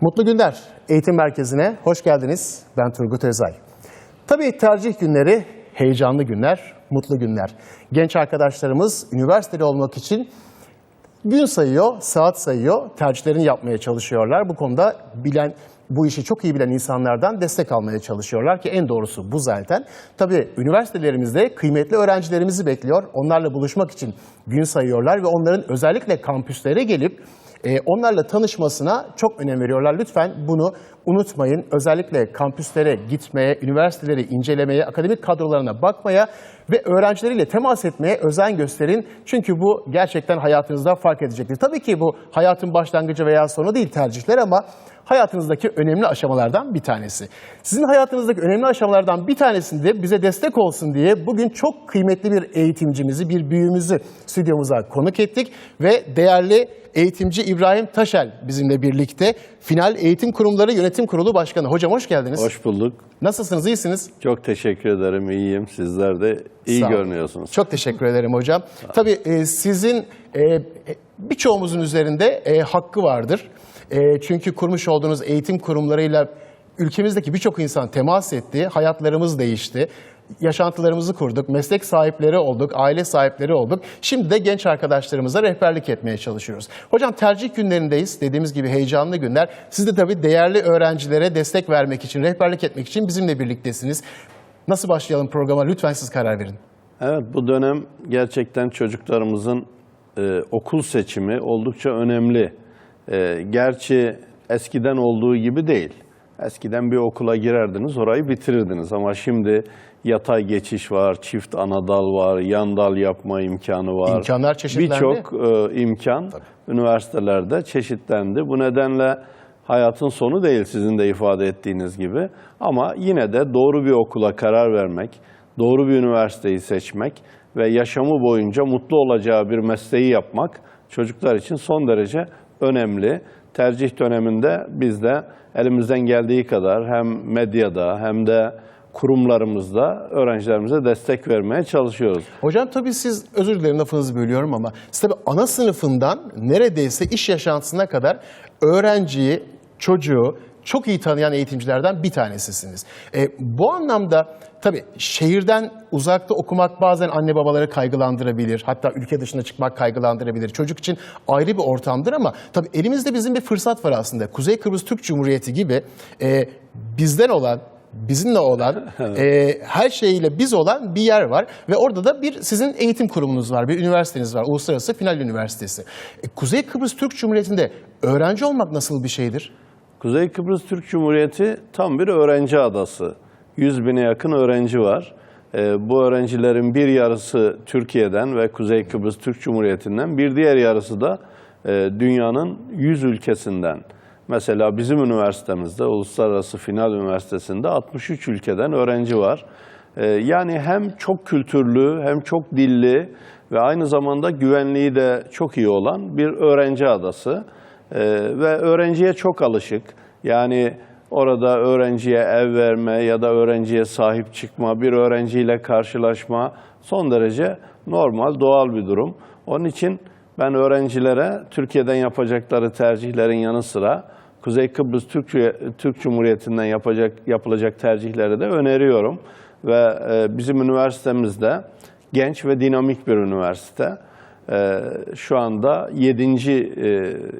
Mutlu günler. Eğitim Merkezi'ne hoş geldiniz. Ben Turgut Özay. Tabii tercih günleri heyecanlı günler, mutlu günler. Genç arkadaşlarımız üniversiteli olmak için gün sayıyor, saat sayıyor, tercihlerini yapmaya çalışıyorlar. Bu konuda bilen, bu işi çok iyi bilen insanlardan destek almaya çalışıyorlar ki en doğrusu bu zaten. Tabii üniversitelerimizde kıymetli öğrencilerimizi bekliyor. Onlarla buluşmak için gün sayıyorlar ve onların özellikle kampüslere gelip onlarla tanışmasına çok önem veriyorlar. Lütfen bunu unutmayın. Özellikle kampüslere gitmeye, üniversiteleri incelemeye, akademik kadrolarına bakmaya ve öğrencileriyle temas etmeye özen gösterin. Çünkü bu gerçekten hayatınızda fark edecektir. Tabii ki bu hayatın başlangıcı veya sonu değil tercihler ama hayatınızdaki önemli aşamalardan bir tanesi. Sizin hayatınızdaki önemli aşamalardan bir tanesinde bize destek olsun diye bugün çok kıymetli bir eğitimcimizi, bir büyüğümüzü stüdyomuza konuk ettik ve değerli eğitimci İbrahim Taşel bizimle birlikte. Final Eğitim Kurumları Yönetim Kurulu Başkanı. Hocam hoş geldiniz. Hoş bulduk. Nasılsınız, iyisiniz? Çok teşekkür ederim. İyiyim. Sizler de iyi Sağ görünüyorsunuz. Çok teşekkür ederim hocam. Tabii e, sizin e, e, birçoğumuzun üzerinde e, hakkı vardır. E, çünkü kurmuş olduğunuz eğitim kurumlarıyla ülkemizdeki birçok insan temas etti, hayatlarımız değişti. Yaşantılarımızı kurduk, meslek sahipleri olduk, aile sahipleri olduk. Şimdi de genç arkadaşlarımıza rehberlik etmeye çalışıyoruz. Hocam tercih günlerindeyiz. Dediğimiz gibi heyecanlı günler. Siz de tabii değerli öğrencilere destek vermek için, rehberlik etmek için bizimle birliktesiniz. Nasıl başlayalım programa? Lütfen siz karar verin. Evet bu dönem gerçekten çocuklarımızın e, okul seçimi oldukça önemli. E, gerçi eskiden olduğu gibi değil. Eskiden bir okula girerdiniz, orayı bitirirdiniz. Ama şimdi yatay geçiş var, çift ana dal var, yan dal yapma imkanı var. İmkanlar çeşitlendi. Birçok e, imkan üniversitelerde çeşitlendi. Bu nedenle hayatın sonu değil sizin de ifade ettiğiniz gibi. Ama yine de doğru bir okula karar vermek, doğru bir üniversiteyi seçmek ve yaşamı boyunca mutlu olacağı bir mesleği yapmak çocuklar için son derece önemli. Tercih döneminde biz de elimizden geldiği kadar hem medyada hem de kurumlarımızda öğrencilerimize destek vermeye çalışıyoruz. Hocam tabii siz, özür dilerim lafınızı bölüyorum ama siz tabii ana sınıfından neredeyse iş yaşantısına kadar öğrenciyi, çocuğu çok iyi tanıyan eğitimcilerden bir tanesisiniz. E, bu anlamda tabii şehirden uzakta okumak bazen anne babaları kaygılandırabilir. Hatta ülke dışına çıkmak kaygılandırabilir. Çocuk için ayrı bir ortamdır ama tabii elimizde bizim bir fırsat var aslında. Kuzey Kıbrıs Türk Cumhuriyeti gibi e, bizden olan bizimle olan, e, her şeyiyle biz olan bir yer var ve orada da bir sizin eğitim kurumunuz var, bir üniversiteniz var, Uluslararası Final Üniversitesi. E, Kuzey Kıbrıs Türk Cumhuriyeti'nde öğrenci olmak nasıl bir şeydir? Kuzey Kıbrıs Türk Cumhuriyeti tam bir öğrenci adası. 100 bine yakın öğrenci var. Ee, bu öğrencilerin bir yarısı Türkiye'den ve Kuzey Kıbrıs Türk Cumhuriyeti'nden, bir diğer yarısı da e, dünyanın 100 ülkesinden. Mesela bizim üniversitemizde, Uluslararası Final Üniversitesi'nde 63 ülkeden öğrenci var. Ee, yani hem çok kültürlü, hem çok dilli ve aynı zamanda güvenliği de çok iyi olan bir öğrenci adası. Ee, ve öğrenciye çok alışık. Yani orada öğrenciye ev verme ya da öğrenciye sahip çıkma, bir öğrenciyle karşılaşma son derece normal, doğal bir durum. Onun için ben öğrencilere Türkiye'den yapacakları tercihlerin yanı sıra Kuzey Kıbrıs Türk, Türk Cumhuriyeti'nden yapacak, yapılacak tercihleri de öneriyorum. Ve e, bizim üniversitemizde genç ve dinamik bir üniversite. Ee, şu anda 7.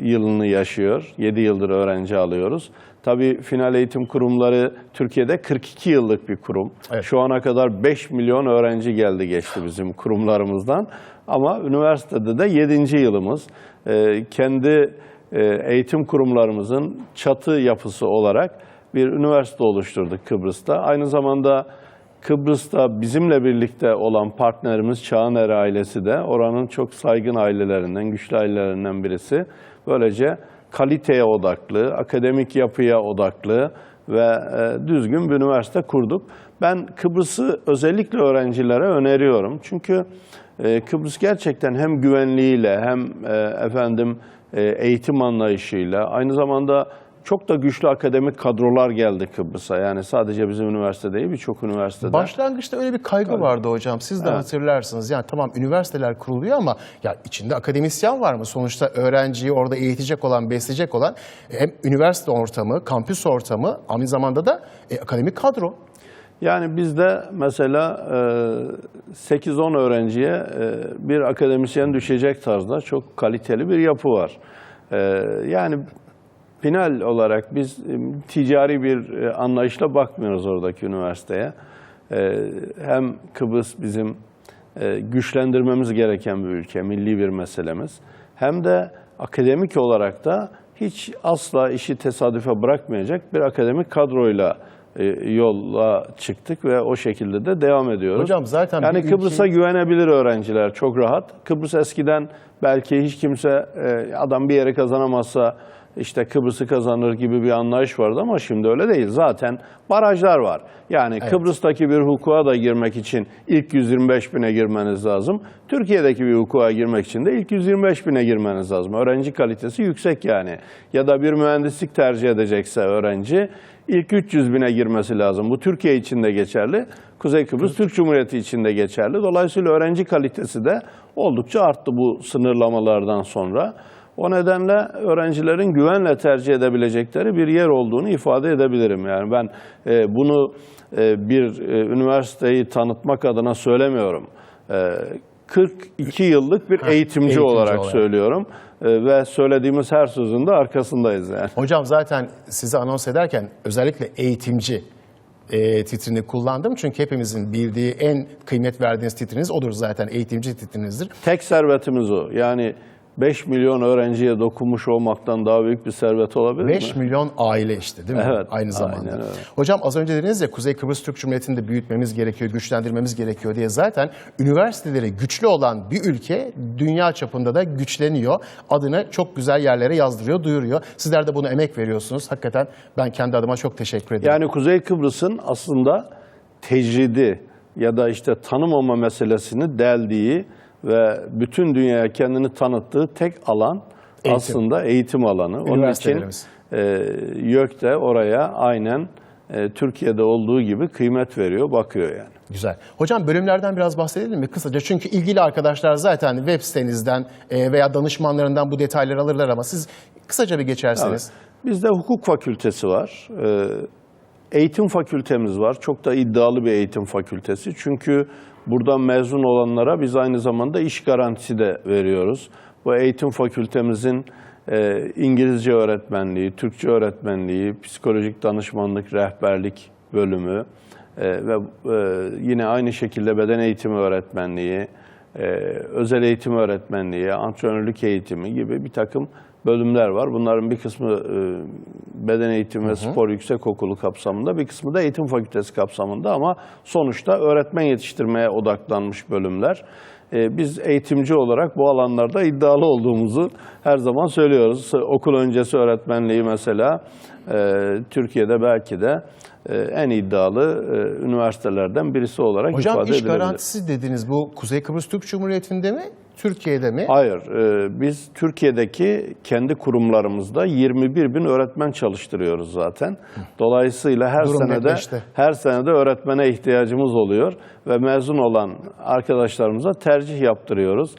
yılını yaşıyor. 7 yıldır öğrenci alıyoruz. Tabii final eğitim kurumları Türkiye'de 42 yıllık bir kurum. Evet. Şu ana kadar 5 milyon öğrenci geldi geçti bizim kurumlarımızdan. Ama üniversitede de 7. yılımız. Ee, kendi e, eğitim kurumlarımızın çatı yapısı olarak bir üniversite oluşturduk Kıbrıs'ta. Aynı zamanda Kıbrıs'ta bizimle birlikte olan partnerimiz Çağaner ailesi de oranın çok saygın ailelerinden, güçlü ailelerinden birisi. Böylece kaliteye odaklı, akademik yapıya odaklı ve e, düzgün bir üniversite kurduk. Ben Kıbrıs'ı özellikle öğrencilere öneriyorum. Çünkü e, Kıbrıs gerçekten hem güvenliğiyle hem e, efendim eğitim anlayışıyla aynı zamanda çok da güçlü akademik kadrolar geldi Kıbrıs'a. Yani sadece bizim üniversite değil birçok üniversitede. Başlangıçta öyle bir kaygı vardı hocam. Siz de hatırlarsınız. Yani tamam üniversiteler kuruluyor ama ya içinde akademisyen var mı? Sonuçta öğrenciyi orada eğitecek olan, besleyecek olan hem üniversite ortamı, kampüs ortamı aynı zamanda da e, akademik kadro. Yani bizde mesela e, 8-10 öğrenciye e, bir akademisyen düşecek tarzda çok kaliteli bir yapı var. E, Yani final olarak biz e, ticari bir e, anlayışla bakmıyoruz oradaki üniversiteye. E, Hem Kıbrıs bizim güçlendirmemiz gereken bir ülke, milli bir meselemiz. Hem de akademik olarak da hiç asla işi tesadüfe bırakmayacak bir akademik kadroyla yola çıktık ve o şekilde de devam ediyoruz. Hocam zaten yani Kıbrıs'a ülkeyi- güvenebilir öğrenciler çok rahat. Kıbrıs eskiden belki hiç kimse adam bir yere kazanamazsa işte Kıbrıs'ı kazanır gibi bir anlayış vardı ama şimdi öyle değil. Zaten barajlar var. Yani Kıbrıs'taki bir hukuka da girmek için ilk 125 bine girmeniz lazım. Türkiye'deki bir hukuka girmek için de ilk 125 bine girmeniz lazım. Öğrenci kalitesi yüksek yani. Ya da bir mühendislik tercih edecekse öğrenci ilk 300 bine girmesi lazım. Bu Türkiye için de geçerli. Kuzey Kıbrıs Türk Cumhuriyeti için de geçerli. Dolayısıyla öğrenci kalitesi de oldukça arttı bu sınırlamalardan sonra. O nedenle öğrencilerin güvenle tercih edebilecekleri bir yer olduğunu ifade edebilirim. Yani ben e, bunu e, bir e, üniversiteyi tanıtmak adına söylemiyorum. E, 42 yıllık bir eğitimci, eğitimci olarak, olarak. söylüyorum ve söylediğimiz her sözün de arkasındayız yani. Hocam zaten sizi anons ederken özellikle eğitimci e, titrini kullandım. Çünkü hepimizin bildiği en kıymet verdiğiniz titriniz odur zaten eğitimci titrinizdir. Tek servetimiz o. Yani 5 milyon öğrenciye dokunmuş olmaktan daha büyük bir servet olabilir 5 mi? milyon aile işte değil mi? Evet, Aynı zamanda. aynen öyle. Hocam az önce dediniz ya Kuzey Kıbrıs Türk Cumhuriyeti'ni de büyütmemiz gerekiyor, güçlendirmemiz gerekiyor diye zaten üniversiteleri güçlü olan bir ülke dünya çapında da güçleniyor. Adını çok güzel yerlere yazdırıyor, duyuruyor. Sizler de buna emek veriyorsunuz. Hakikaten ben kendi adıma çok teşekkür ederim. Yani Kuzey Kıbrıs'ın aslında tecridi ya da işte tanımama meselesini deldiği ve bütün dünyaya kendini tanıttığı tek alan Eğitim. aslında eğitim alanı. Onun için e, YÖK de oraya aynen e, Türkiye'de olduğu gibi kıymet veriyor, bakıyor yani. Güzel. Hocam bölümlerden biraz bahsedelim mi kısaca? Çünkü ilgili arkadaşlar zaten web sitenizden e, veya danışmanlarından bu detayları alırlar ama siz kısaca bir geçerseniz. Bizde hukuk fakültesi var. Ee, Eğitim fakültemiz var. Çok da iddialı bir eğitim fakültesi. Çünkü buradan mezun olanlara biz aynı zamanda iş garantisi de veriyoruz. Bu eğitim fakültemizin e, İngilizce öğretmenliği, Türkçe öğretmenliği, psikolojik danışmanlık, rehberlik bölümü e, ve e, yine aynı şekilde beden eğitimi öğretmenliği, e, özel eğitim öğretmenliği, antrenörlük eğitimi gibi bir takım bölümler var. Bunların bir kısmı e, beden eğitimi ve spor yüksekokulu kapsamında, bir kısmı da eğitim fakültesi kapsamında ama sonuçta öğretmen yetiştirmeye odaklanmış bölümler. E, Biz eğitimci olarak bu alanlarda iddialı olduğumuzu her zaman söylüyoruz. Okul öncesi öğretmenliği mesela e, Türkiye'de belki de e, en iddialı e, üniversitelerden birisi olarak Hocam ifade iş edilebilir. garantisi dediniz bu Kuzey Kıbrıs Türk Cumhuriyeti'nde mi? Türkiye'de mi? Hayır, e, biz Türkiye'deki kendi kurumlarımızda 21 bin öğretmen çalıştırıyoruz zaten. Dolayısıyla her Durum senede netleşti. her senede öğretmene ihtiyacımız oluyor ve mezun olan arkadaşlarımıza tercih yaptırıyoruz.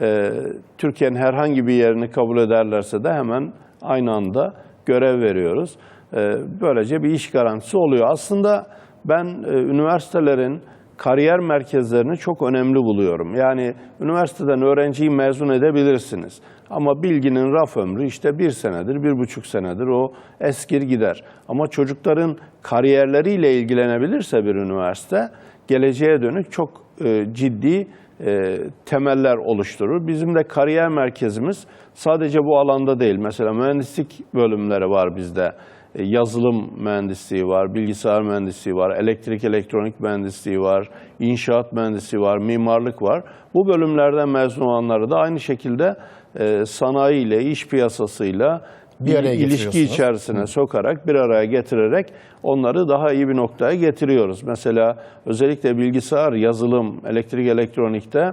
E, Türkiye'nin herhangi bir yerini kabul ederlerse de hemen aynı anda görev veriyoruz. E, Böylece bir iş garantisi oluyor. Aslında ben e, üniversitelerin kariyer merkezlerini çok önemli buluyorum. Yani üniversiteden öğrenciyi mezun edebilirsiniz. Ama bilginin raf ömrü işte bir senedir, bir buçuk senedir o eskir gider. Ama çocukların kariyerleriyle ilgilenebilirse bir üniversite, geleceğe dönük çok e, ciddi e, temeller oluşturur. Bizim de kariyer merkezimiz sadece bu alanda değil. Mesela mühendislik bölümleri var bizde. E, yazılım mühendisliği var, bilgisayar mühendisliği var, elektrik elektronik mühendisliği var, inşaat mühendisliği var, mimarlık var. Bu bölümlerden mezun olanları da aynı şekilde e, sanayiyle, iş piyasasıyla Bir araya ilişki içerisine sokarak, bir araya getirerek onları daha iyi bir noktaya getiriyoruz. Mesela özellikle bilgisayar, yazılım, elektrik elektronikte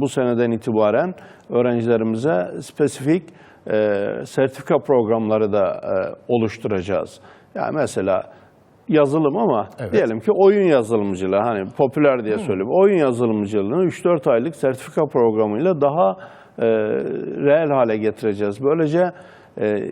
bu seneden itibaren öğrencilerimize spesifik e, sertifika programları da e, oluşturacağız. Yani mesela yazılım ama Evet. diyelim ki oyun yazılımcılığı hani popüler diye söyleyeyim. Oyun yazılımcılığını 3-4 aylık sertifika programıyla daha e, reel hale getireceğiz. Böylece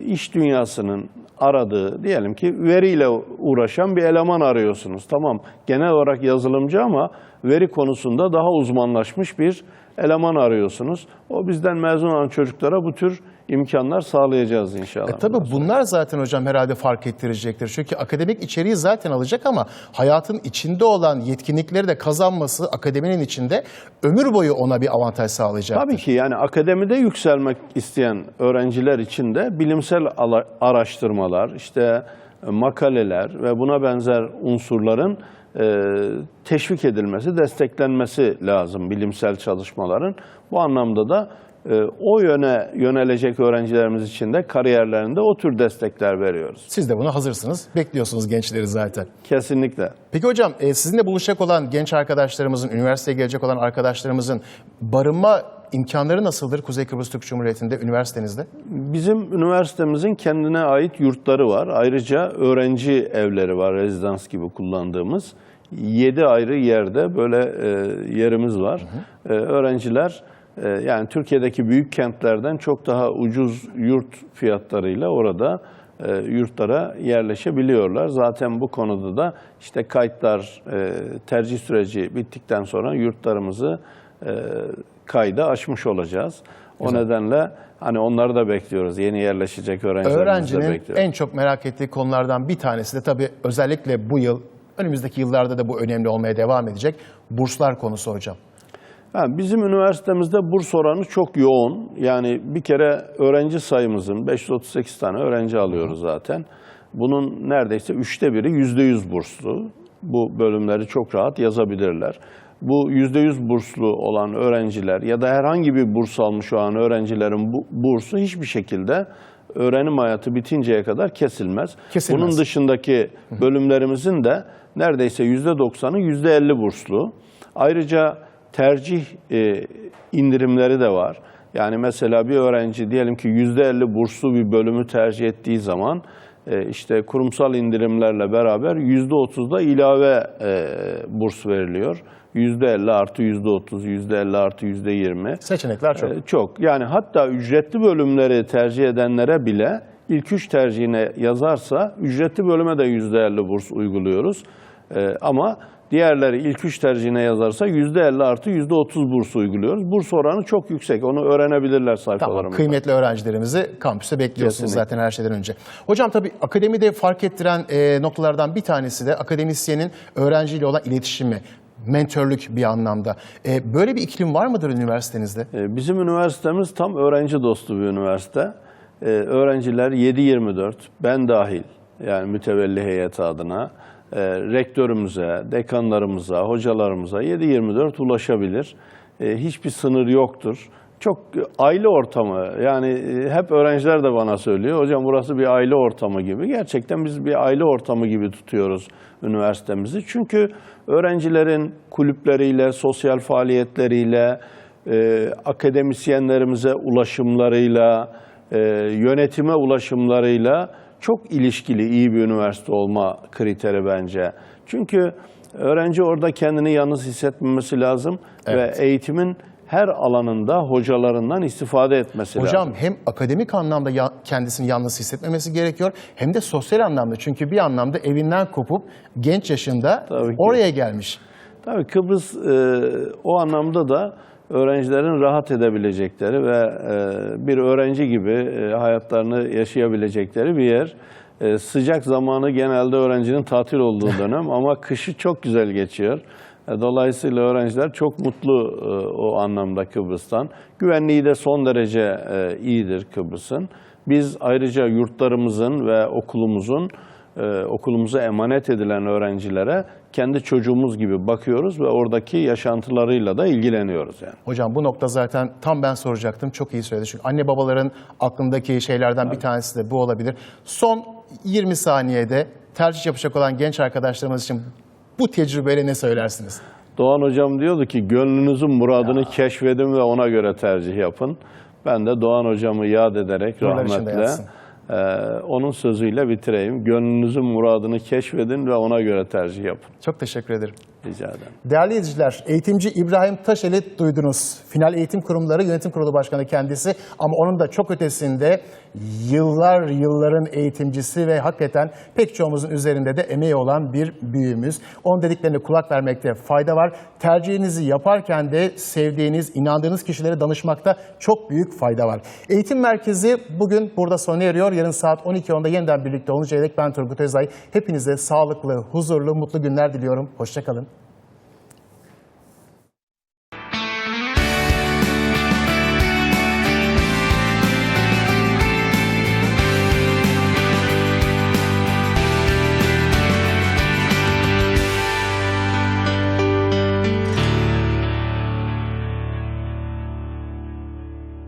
iş dünyasının aradığı diyelim ki veriyle uğraşan bir eleman arıyorsunuz. Tamam genel olarak yazılımcı ama veri konusunda daha uzmanlaşmış bir eleman arıyorsunuz. O bizden mezun olan çocuklara bu tür imkanlar sağlayacağız inşallah. E tabii bunlar zaten hocam herhalde fark ettirecektir. Çünkü akademik içeriği zaten alacak ama hayatın içinde olan yetkinlikleri de kazanması akademinin içinde ömür boyu ona bir avantaj sağlayacaktır. Tabii ki yani akademide yükselmek isteyen öğrenciler için de bilimsel ala- araştırmalar, işte e, makaleler ve buna benzer unsurların e, teşvik edilmesi, desteklenmesi lazım bilimsel çalışmaların. Bu anlamda da o yöne yönelecek öğrencilerimiz için de kariyerlerinde o tür destekler veriyoruz. Siz de buna hazırsınız. Bekliyorsunuz gençleri zaten. Kesinlikle. Peki hocam e, sizinle buluşacak olan genç arkadaşlarımızın, üniversiteye gelecek olan arkadaşlarımızın barınma imkanları nasıldır Kuzey Kıbrıs Türk Cumhuriyeti'nde, üniversitenizde? Bizim üniversitemizin kendine ait yurtları var. Ayrıca öğrenci evleri var, rezidans gibi kullandığımız. 7 ayrı yerde böyle e, yerimiz var. E, öğrenciler e, yani Türkiye'deki büyük kentlerden çok daha ucuz yurt fiyatlarıyla orada e, yurtlara yerleşebiliyorlar. Zaten bu konuda da işte kayıtlar, e, tercih süreci bittikten sonra yurtlarımızı e, kayda açmış olacağız. O nedenle hani onları da bekliyoruz. Yeni yerleşecek öğrencilerimizi de Öğrencinin bekliyoruz. en çok merak ettiği konulardan bir tanesi de tabii özellikle bu yıl, önümüzdeki yıllarda da bu önemli olmaya devam edecek. Burslar konusu hocam. Ha, bizim üniversitemizde burs oranı çok yoğun. Yani bir kere öğrenci sayımızın 538 tane öğrenci alıyoruz zaten. Bunun neredeyse üçte biri %100 burslu. Bu bölümleri çok rahat yazabilirler. Bu %100 burslu olan öğrenciler ya da herhangi bir burs almış olan öğrencilerin bu bursu hiçbir şekilde öğrenim hayatı bitinceye kadar kesilmez. Kesilmez. Bunun dışındaki bölümlerimizin de neredeyse %90'ı %50 burslu. Ayrıca tercih e, indirimleri de var. Yani mesela bir öğrenci diyelim ki %50 burslu bir bölümü tercih ettiği zaman e, işte kurumsal indirimlerle beraber %30'da ilave e, burs veriliyor. %50 artı %30, %50 artı %20. Seçenekler çok. Ee, Çok. Yani hatta ücretli bölümleri tercih edenlere bile ilk üç tercihine yazarsa ücretli bölüme de %50 burs uyguluyoruz. Ee, ama diğerleri ilk üç tercihine yazarsa %50 artı %30 burs uyguluyoruz. Burs oranı çok yüksek. Onu öğrenebilirler Tamam, sayfalarımızda. kıymetli öğrencilerimizi kampüste bekliyorsunuz Kesinlikle. zaten her şeyden önce. Hocam tabii akademide fark ettiren e, noktalardan bir tanesi de akademisyenin öğrenciyle olan iletişimi, mentörlük bir anlamda. E, böyle bir iklim var mıdır üniversitenizde? Ee, Bizim üniversitemiz tam öğrenci dostu bir üniversite. Ee, Öğrenciler 7-24, ben dahil yani mütevelli heyeti adına e, rektörümüze, dekanlarımıza, hocalarımıza 7-24 ulaşabilir. E, Hiçbir sınır yoktur. Çok aile ortamı yani e, hep öğrenciler de bana söylüyor hocam burası bir aile ortamı gibi. Gerçekten biz bir aile ortamı gibi tutuyoruz üniversitemizi. Çünkü öğrencilerin kulüpleriyle, sosyal faaliyetleriyle, akademisyenlerimize ulaşımlarıyla, yönetime ulaşımlarıyla çok ilişkili iyi bir üniversite olma kriteri bence. Çünkü öğrenci orada kendini yalnız hissetmemesi lazım Evet. ve eğitimin her alanında hocalarından istifade etmesi lazım. Hocam hem akademik anlamda ya- kendisini yalnız hissetmemesi gerekiyor hem de sosyal anlamda. Çünkü bir anlamda evinden kopup genç yaşında Tabii ki. oraya gelmiş. Tabii Kıbrıs e, o anlamda da öğrencilerin rahat edebilecekleri ve e, bir öğrenci gibi e, hayatlarını yaşayabilecekleri bir yer. E, sıcak zamanı genelde öğrencinin tatil olduğu dönem ama kışı çok güzel geçiyor. Dolayısıyla öğrenciler çok mutlu o anlamda Kıbrıs'tan. Güvenliği de son derece iyidir Kıbrıs'ın. Biz ayrıca yurtlarımızın ve okulumuzun e, okulumuza emanet edilen öğrencilere kendi çocuğumuz gibi bakıyoruz ve oradaki yaşantılarıyla da ilgileniyoruz yani. Hocam bu nokta zaten tam ben soracaktım. Çok iyi söyledi. Çünkü anne babaların aklındaki şeylerden bir tanesi de bu olabilir. Son 20 saniyede tercih yapacak olan genç arkadaşlarımız için bu tecrübeyle ne söylersiniz? Doğan Hocam diyordu ki gönlünüzün muradını keşfedin ve ona göre tercih yapın. Ben de Doğan Hocamı yad ederek içinde rahmetle yatsın. e, onun sözüyle bitireyim. Gönlünüzün muradını keşfedin ve ona göre tercih yapın. Çok teşekkür ederim. Rica ederim. Değerli izleyiciler, eğitimci İbrahim Taşeli duydunuz. Final Eğitim Kurumları Yönetim Kurulu Başkanı kendisi ama onun da çok ötesinde yıllar yılların eğitimcisi ve hakikaten pek çoğumuzun üzerinde de emeği olan bir büyüğümüz. Onun dediklerine kulak vermekte fayda var. Tercihinizi yaparken de sevdiğiniz, inandığınız kişilere danışmakta çok büyük fayda var. Eğitim Merkezi bugün burada sona eriyor. Yarın saat 12.10'da yeniden birlikte oluncaya dek ben Turgut Özay. Hepinize sağlıklı, huzurlu, mutlu günler diliyorum. Hoşçakalın.